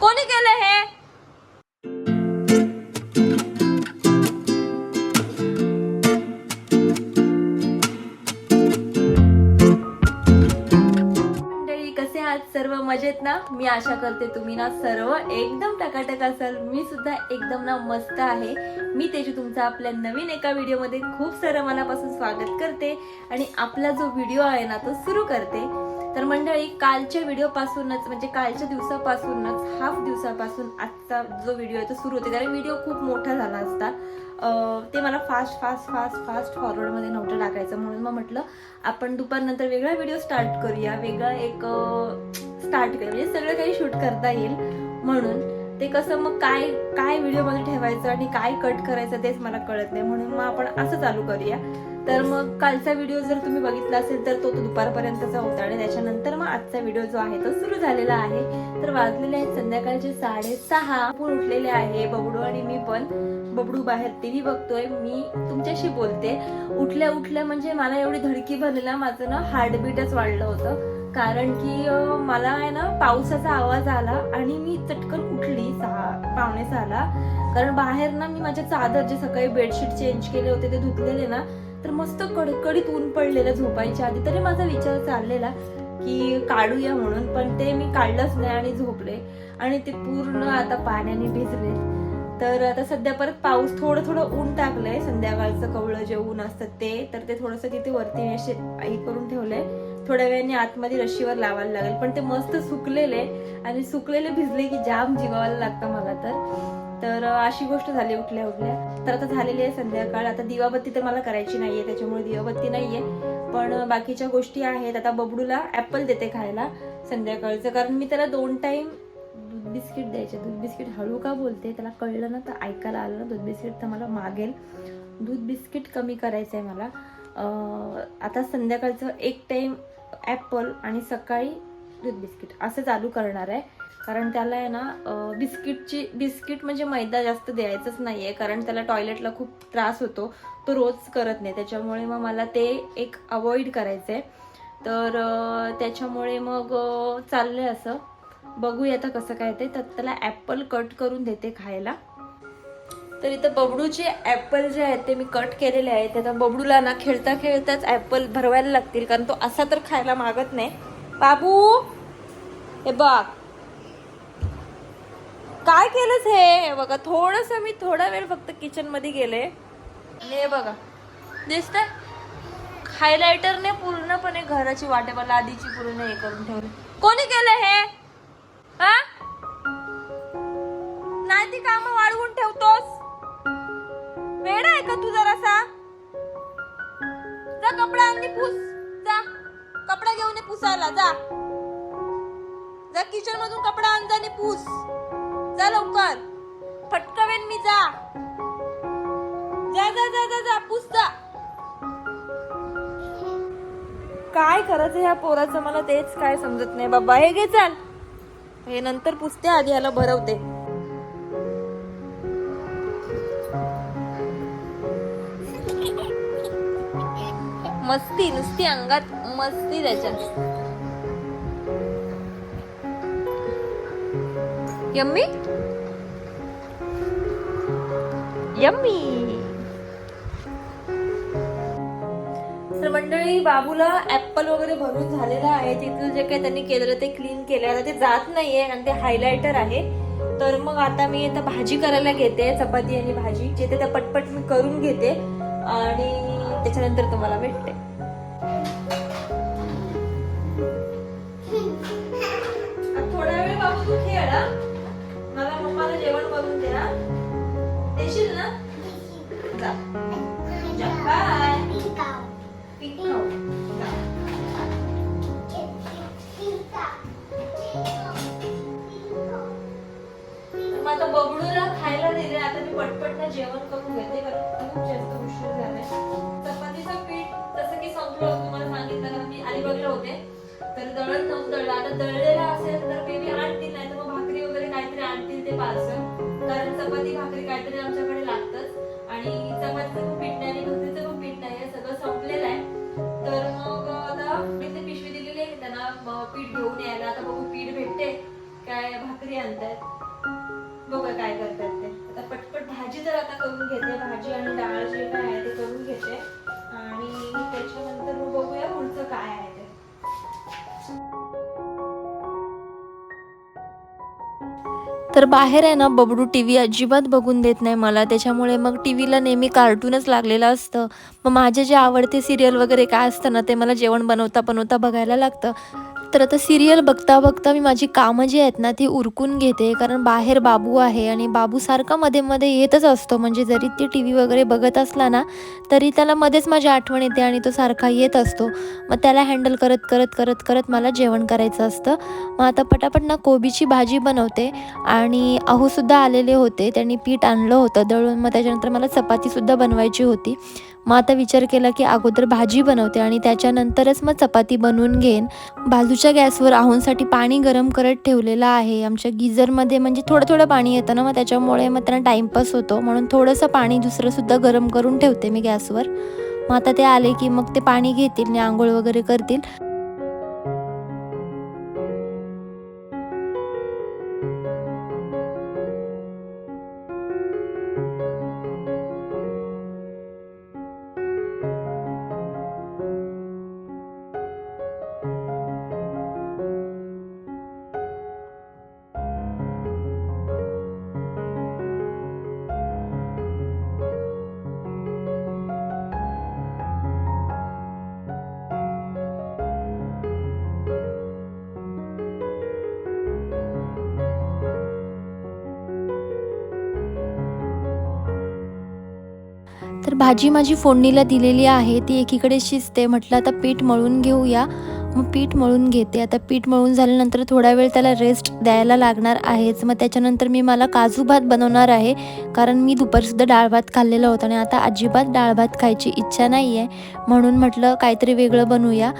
कोणी केलं हे? मंडळी कसे आहात सर्व? मजेत ना? मी आशा करते तुम्ही ना सर्व एकदम टकाटक असाल. मी सुद्धा एकदम ना मस्त आहे. मी त्याची तुमचा आपल्या नवीन एका व्हिडिओमध्ये खूप सारं मनापासून स्वागत करते आणि आपला जो व्हिडिओ आहे ना तो सुरू करते. तर मंडळी कालच्या व्हिडिओपासूनच म्हणजे कालच्या दिवसापासूनच हाफ दिवसापासून आजचा जो व्हिडिओ आहे तो सुरू होते. कारण व्हिडिओ खूप मोठा झाला असता. ते मला फास्ट फास्ट फास्ट फास्ट फॉरवर्डमध्ये नव्हतं टाकायचं. म्हणून मग म्हटलं आपण दुपारनंतर वेगळा व्हिडिओ स्टार्ट करूया. वेगळा एक स्टार्ट करूया. म्हणजे सगळं काही शूट करता येईल. म्हणून ते कसं मग काय काय व्हिडिओमध्ये ठेवायचं आणि काय कट करायचं तेच मला कळत नाही. म्हणून मग आपण असं चालू करूया. तर मग कालचा व्हिडिओ जर तुम्ही बघितला असेल तर तो तो दुपारपर्यंतचा होता आणि त्याच्यानंतर मग आजचा व्हिडिओ जो आहे तो सुरू झालेला आहे. तर वाजलेले आहेत संध्याकाळचे साडेसहा. आपण उठलेले आहे बबडू आणि मी पण. बबडू बाहेर टीव्ही बघतोय. मी तुमच्याशी बोलते. उठल्या उठल्या म्हणजे मला एवढी धडकी भरलेला माझं ना हार्टबीटच वाढलं होतं. कारण की मला आहे ना पावसाचा आवाज आला आणि मी चटकन उठली सहा पावणे सहाला. कारण बाहेर ना मी माझ्या चादर जे सकाळी बेडशीट चेंज केले होते ते धुतलेले ना. तर मस्त कडकडीत ऊन पडलेलं झोपायच्या आधी. तरी माझा विचार चाललेला की काढूया म्हणून पण ते मी काढलंच नाही आणि झोपले. आणि ते पूर्ण आता पाण्याने भिजले. तर आता सध्या परत पाऊस थोडं थोडं ऊन टाकलंय. संध्याकाळचं कवळं जे ऊन असतं ते. तर ते थोडंसं तिथे वरती असे हे करून ठेवलंय थोड्या वेळाने आतमध्ये रशीवर लावायला लागेल. पण ते मस्त सुकलेले. आणि सुकलेले भिजले की जाम जिवायला लागतं मला तर. तर अशी गोष्ट झाली उठल्या उठल्या. तर आता झालेली आहे संध्याकाळ. आता दिवाबत्ती तर मला करायची नाहीये त्याच्यामुळे दिवाबत्ती नाहीये. पण बाकीच्या गोष्टी आहेत. आता बबडूला ऍपल देते खायला संध्याकाळचं. कारण मी त्याला दोन टाइम दूध बिस्किट द्यायचे. दूध बिस्किट हळू का बोलते? त्याला कळलं ना तर ऐकायला आलं ना दूध बिस्किट तर मला मागेल. दूध बिस्किट कमी करायचं आहे मला आता संध्याकाळचं एक टाईम ॲपल आणि सकाळी दूध बिस्किट असं चालू करणार आहे. कारण त्याला आहे ना बिस्किटची बिस्किट म्हणजे मैदा जास्त द्यायचंच नाही आहे कारण त्याला टॉयलेटला खूप त्रास होतो. तो रोज करत नाही. त्याच्यामुळे मग मला ते एक अवॉइड करायचं आहे तर त्याच्यामुळे मग चाललं चाललंय असं. बघूया आता कसं काय ते. तर त्याला ॲपल कट करून देते खायला. तर इथं बबडूचे ॲपल जे आहेत ते मी कट केलेले आहेत. आता बबडूला ना खेळता खेळताच ॲपल भरवायला लागतील. कारण तो असा तर खायला मागत नाही. बाबू! हे बघ. काय केलंस हे? बघा थोडस मी थोडा वेळ फक्त किचनमध्ये गेले. आणि हे बघा दिसत हायलायटरने पूर्णपणे घराची वाटे मला आधीची पूर्ण हे करून ठेवली. कोणी केलं हे? हा? नाही ती काम वाढवून ठेवतोस. वेळ आहे का तू जरासा? जा कपडा आणि पुस. जा. कपडा घेऊन पुसायला जा. जा किचन मधून कपडा आण आणि पूस. जा लवकर. फटकवेन मी जा. जा जा जा जा जा पुस जा. काय करायचं ह्या पोराचं? मला तेच काय समजत नाही बाबा. हे घे चाल. हे नंतर पुसते आधी ह्याला भरवते. मस्ती नुसती अंगात मस्ती त्याच्या यम्मी यम्मी तर मंडळी बाबूला ऍपल वगैरे भरून झालेलं आहे. तिथलं जे काही त्यांनी केलेलं ते क्लीन केलं आता ते जात नाहीये आणि ते हायलायटर आहे. तर मग आता मी आता भाजी करायला घेते. चपाती आणि भाजी. जे ते त्या पटपट मी करून घेते. आणि त्याच्यानंतर तुम्हाला भेटते. आता बबडूला खायला दिले आता मी पटपट ना जेवण करून घेते कारण खूप जास्त उशीर झालाय चपातीचं पीठ जसं की संपलं होतं तुम्हाला सांगितलं कारण मी अलिबागला होते. तर दळण नव्हतं दळलं. आता दळलेला असेल तर बेबी आणतील नाही तर मग भाकरी वगैरे काहीतरी आणतील ते पार्सल भाकरी आणतात? बघा काय करतात ते. आता पटपट भाजी तर आता करून घेते. भाजी आणि डाळ जे काय आहे ते करून घेते. आणि त्याच्यानंतर मग बघूया पुढचं काय आहे ते. तर बाहेर आहे ना बबडू टी व्ही अजिबात बघून देत नाही मला. त्याच्यामुळे मग टी व्हीला नेहमी कार्टूनच लागलेलं असतं. मग माझे जे आवडते सिरियल वगैरे काय असतं ना ते मला जेवण बनवता बनवता बघायला लागतं. तर आता सिरियल बघता बघता मी माझी कामं जी आहेत ना ती उरकून घेते. कारण बाहेर बाबू आहे आणि बाबू सारखा मध्ये मध्ये येतच असतो. म्हणजे जरी ती टी व्ही वगैरे बघत असला ना तरी त्याला मध्येच माझी आठवण येते आणि तो सारखा येत असतो. मग त्याला हँडल करत करत करत करत मला जेवण करायचं असतं. मग आता पटापट ना कोबीची भाजी बनवते आणि आहूसुद्धा आलेले होते. त्यांनी पीठ आणलं होतं दळून. मग त्याच्यानंतर मला चपातीसुद्धा बनवायची होती. मग आता विचार केला की अगोदर भाजी बनवते आणि त्याच्यानंतरच मग चपाती बनवून घेईन. बाजूच्या गॅसवर आहोंसाठी पाणी गरम करत ठेवलेलं आहे. आमच्या गिझरमध्ये म्हणजे थोडं थोडं पाणी येतं ना मग त्याच्यामुळे मग त्यांना टाईमपास होतो. म्हणून थोडंसं पाणी दुसरंसुद्धा गरम करून ठेवते मी गॅसवर. मग आता ते आले की मग ते पाणी घेतील आणि आंघोळ वगैरे करतील. भाजी माझी फोडणीला दिलेली आहे ती एकीकडे शिजते. म्हटलं आता पीठ मळून घेऊया. मग पीठ मळून घेते. आता पीठ मळून झाल्यानंतर थोडा वेळ त्याला रेस्ट द्यायला लागणार आहेच. मग त्याच्यानंतर मी मला काजू भात बनवणार आहे. कारण मी दुपारसुद्धा डाळ भात खाल्लेला होता आणि आता अजिबात डाळ भात खायची इच्छा नाही आहे म्हणून म्हटलं काहीतरी वेगळं बनवूया.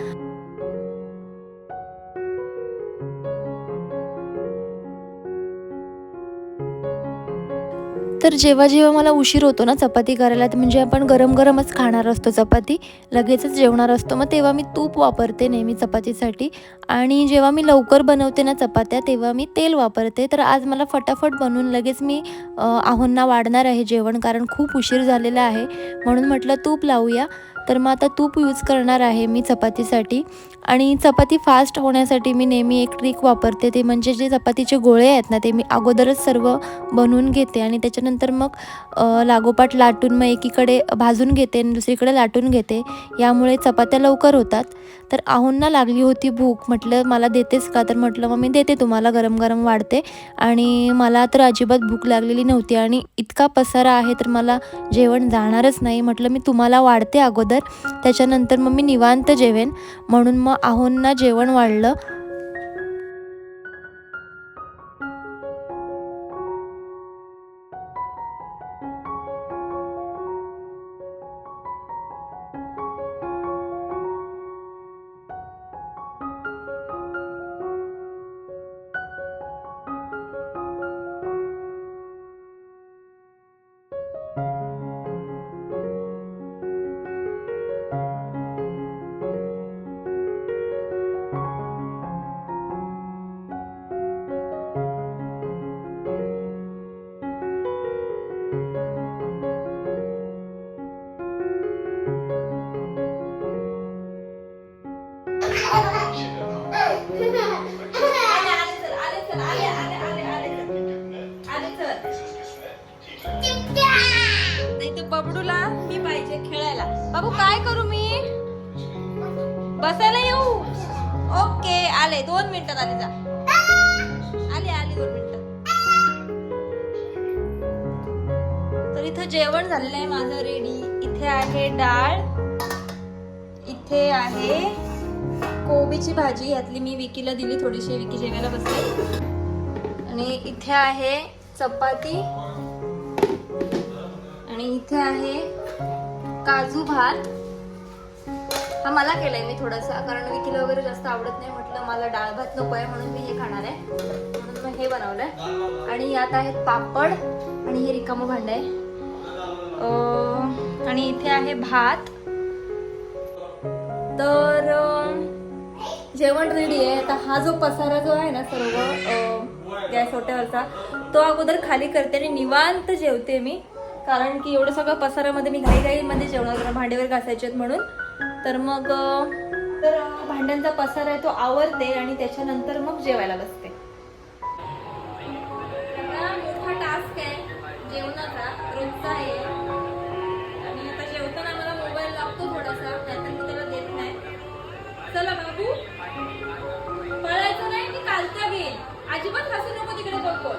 तर जेव्हा जेव्हा मला उशीर होतो ना चपाती करायला तर म्हणजे आपण गरम गरमच खाणार असतो चपाती लगेचच जेवणार असतो. मग तेव्हा मी तूप वापरते नेहमी चपातीसाठी. आणि जेव्हा मी लवकर बनवते ना चपात्या तेव्हा मी तेल वापरते. तर आज मला फटाफट बनवून लगेच मी आहोंना वाढणार आहे जेवण कारण खूप उशीर झालेला आहे. म्हणून म्हटलं तूप लावूया. तर मग आता तूप यूज करणार आहे मी चपातीसाठी. आणि चपाती फास्ट होण्यासाठी मी नेहमी एक ट्रिक वापरते ते म्हणजे जे चपातीचे गोळे आहेत ना ते मी अगोदरच सर्व बनवून घेते. आणि त्याच्यानंतर मग लागोपाठ लाटून मग एकीकडे भाजून घेते आणि दुसरीकडे लाटून घेते. यामुळे चपात्या लवकर होतात. तर आहोंना लागली होती भूक. म्हटलं मला देतेस का? तर म्हटलं मग मी देते. तुम्हाला गरम गरम वाढते. आणि मला तर अजिबात भूक लागलेली नव्हती. आणि इतका पसारा आहे तर मला जेवण जाणारच नाही. म्हटलं मी तुम्हाला वाढते अगोदर. त्याच्यानंतर मग मी निवांत जेवेन. म्हणून मग आहोंना जेवण वाढलं. बाबू काय करू मी? बसायला येऊ? ओके आले. दोन मिनिटात आले जा. आले आले दोन मिनिटात तर इथं जेवण झालेलं आहे माझं रेडी इथे आहे डाळ. इथे आहे कोबीची भाजी. यातली मी विकीला दिली थोडीशी विकी जेवायला बसते आणि इथे आहे चपाती. आणि इथे आहे काजू भात. हा मला केलाय मी थोडासा कारण विकीला वगैरे जास्त आवडत नाही म्हटलं मला डाळ भात नको आहे म्हणून मी हे खाणार आहे. म्हणून मग हे बनवलंय. आणि यात आहेत पापड आणि हे रिकामं भांड आहे. आणि इथे आहे भात. तर जेवण रेडी आहे. आता हा जो पसारा जो आहे ना सर्व गॅस ओट्यावरचा तो अगोदर खाली करते आणि निवांत जेवते मी. कारण की एवढं सगळं पसारामध्ये मी घाई घाईघाईमध्ये जेवणार भांडेवर घासायचे आहेत म्हणून. तर मग तर भांड्यांचा पसारा आहे तो आवरते आणि त्याच्यानंतर मग जेवायला बसते. मोठा टास्क आहे जेवणाचा. रोजचा आहे. आणि आता जेवताना मला मोबाईल लागतो थोडासा नाहीतर मी त्याला देत नाही. चला बाबू. पळायचं नाही मी कालता घेईन अजिबात हसू नको तिकडे बघतो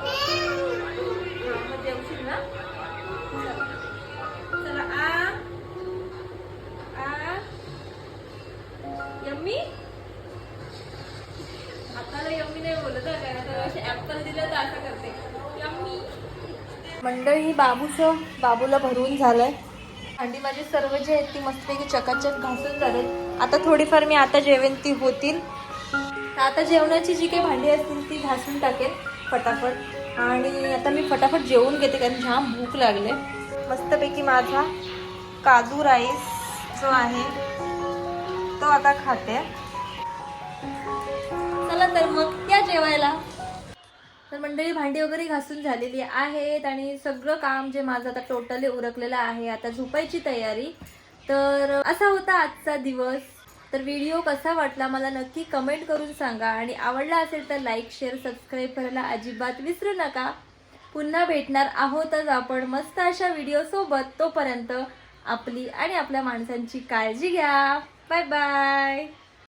जेवशील ना? चला. आ. आ. यम्मी? आता यम्मी नाही बोलत आहे आता असे ऍपल दिलं तर असं करते. यम्मी? मंडळी बाबूचं बाबूला भरून झालंय. भांडी माझी सर्व जे आहेत ती मस्तपैकी चकाचक घासून झालेत. आता थोडीफार मी आता जेवेन ती होतील. तर आता जेवणाची जी काही भांडी असतील ती घासून टाकेल फटाफट. आणि आता मी फटाफट जेवून घेते कारण छान भूक लागले. मस्तपैकी माझा काजू राईस जो आहे तो आता खाते. चला तर मग या जेवायला. तर मंडळी भांडी वगैरे घासून झालेली आहेत आणि सगळं काम जे माझं आता टोटली उरकलेलं आहे आता झोपायची तयारी. तर असा होता आजचा दिवस. तर व्हिडिओ कसा वाटला मला नक्की कमेंट करून सांगा. आणि आवडला असेल तर लाईक शेअर सबस्क्राईब करायला अजिबात विसरू नका. पुन्हा भेटणार आहोतच आपण मस्त अशा व्हिडिओसोबत तोपर्यंत आपली आणि आपल्या माणसांची काळजी घ्या. Bye bye